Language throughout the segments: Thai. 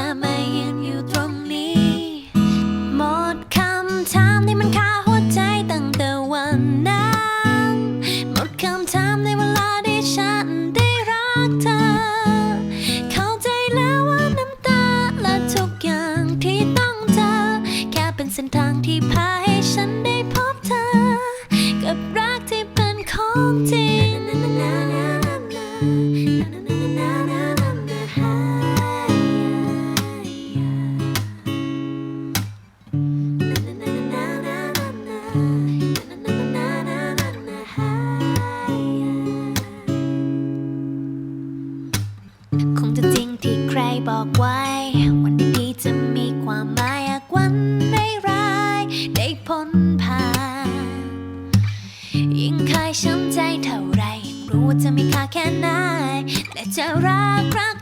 Am I in you thrown จะรักรัก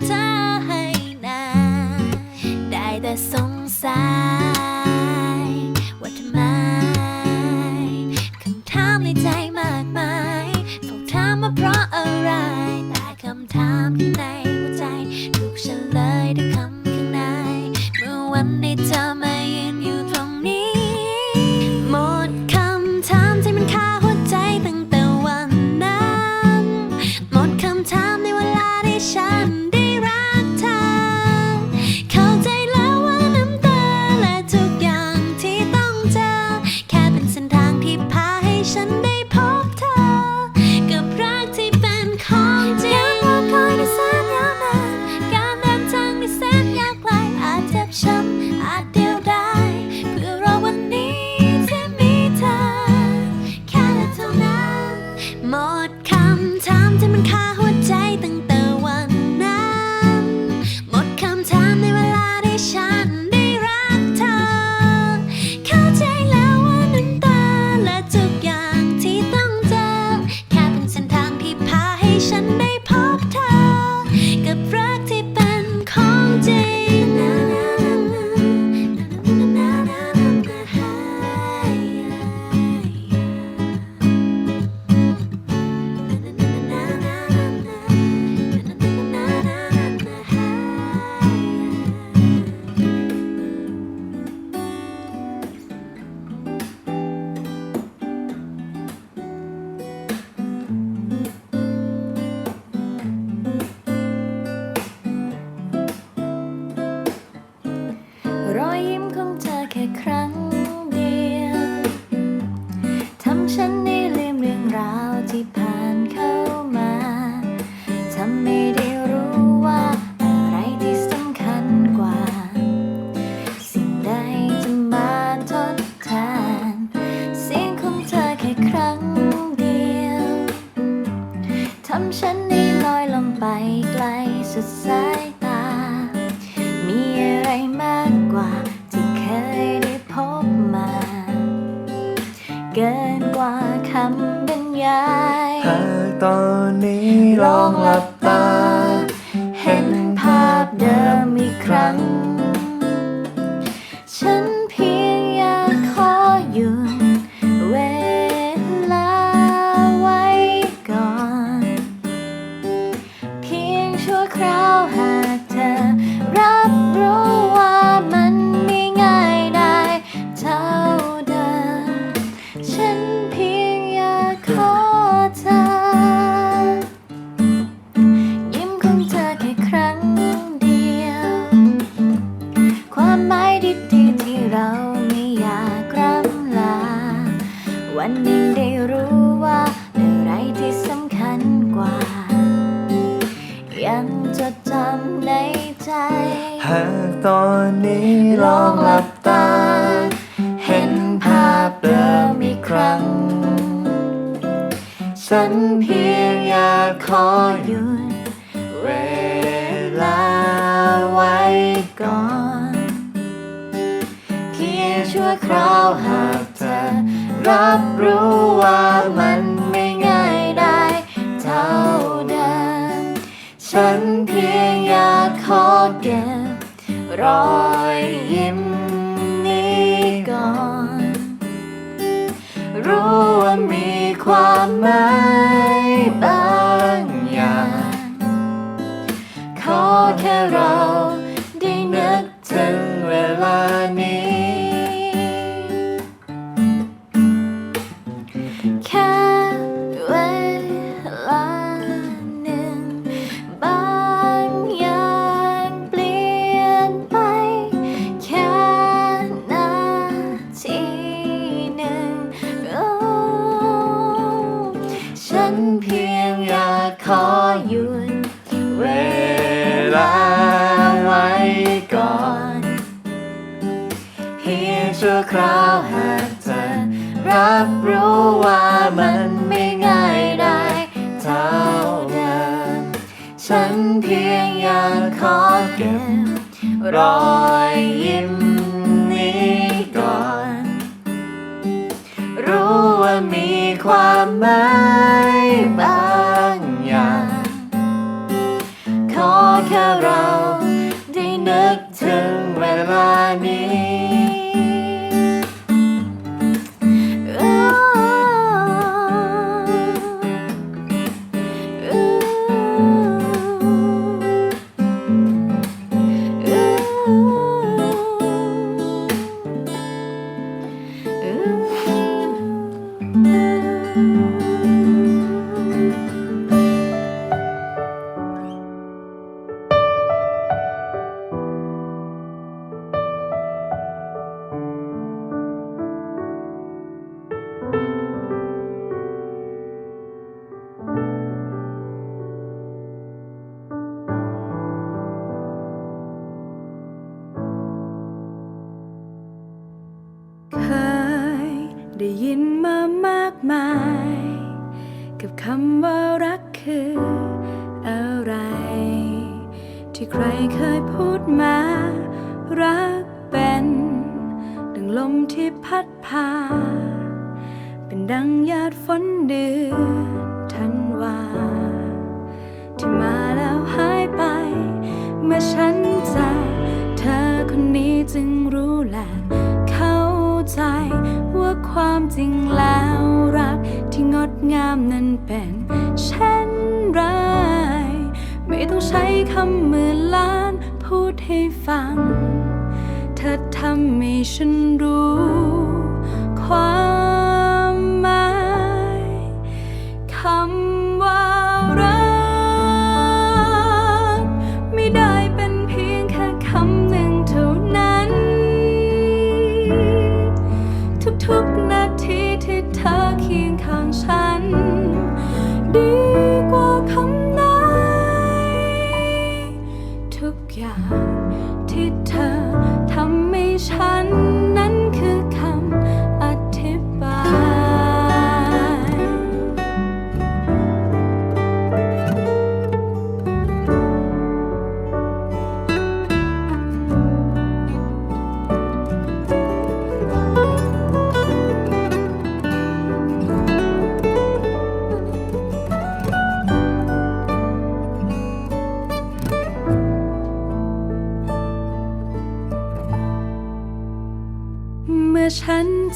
ายหากตอนนี้ลองหลับ จดจำในใจ หากตอนนี้ลองหลับตา เห็นภาพเดิมอีกครั้ง ฉันเพียงอยากขอหยุดเวลาไว้ก่อน เพียงชั่วคราวหากเธอรับรู้ว่ามันันเพียงอยากขอเก็บรอยยิ้มนี้ก่อน รู้ว่ามีความหมายบางอย่าง ขอแค่เราได้นึกถึงเวลานี้ ว่ามันไม่ง่ายได้เท่าเดิมฉันเพียงอยากขอเก็บรอยยิ้มนี้ก่อน รู้ว่ามีความหมายบางอย่าง ขอแค่เราได้นึกถึงเวลานี้ ใครเคยพูดมา รักเป็นดังลมที่พัดพา เป็นดังหยาดฝนเดือนธันวา ที่มาแล้วหายไป เมื่อฉันเจอเธอคนนี้จึงรู้และ เข้าใจว่าความจริงแล้วรักที่งดงามนั้นเป็นเช่นไร ไม่ต้องใช้คำหมื่นล้าน พูดให้ฟัง เธอทำให้ฉันรู้ความ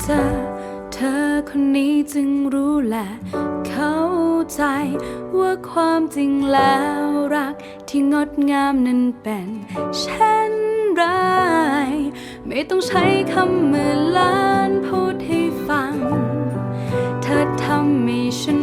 เจอเธอคนนี้จึงรู้และ เข้าใจว่าความจริงแล้วรักที่งดงามนั้นเป็นเช่นไรไม่ต้องใช้คำหมื่นล้านพูดให้ฟัง เธอทำให้ฉัน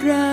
บอ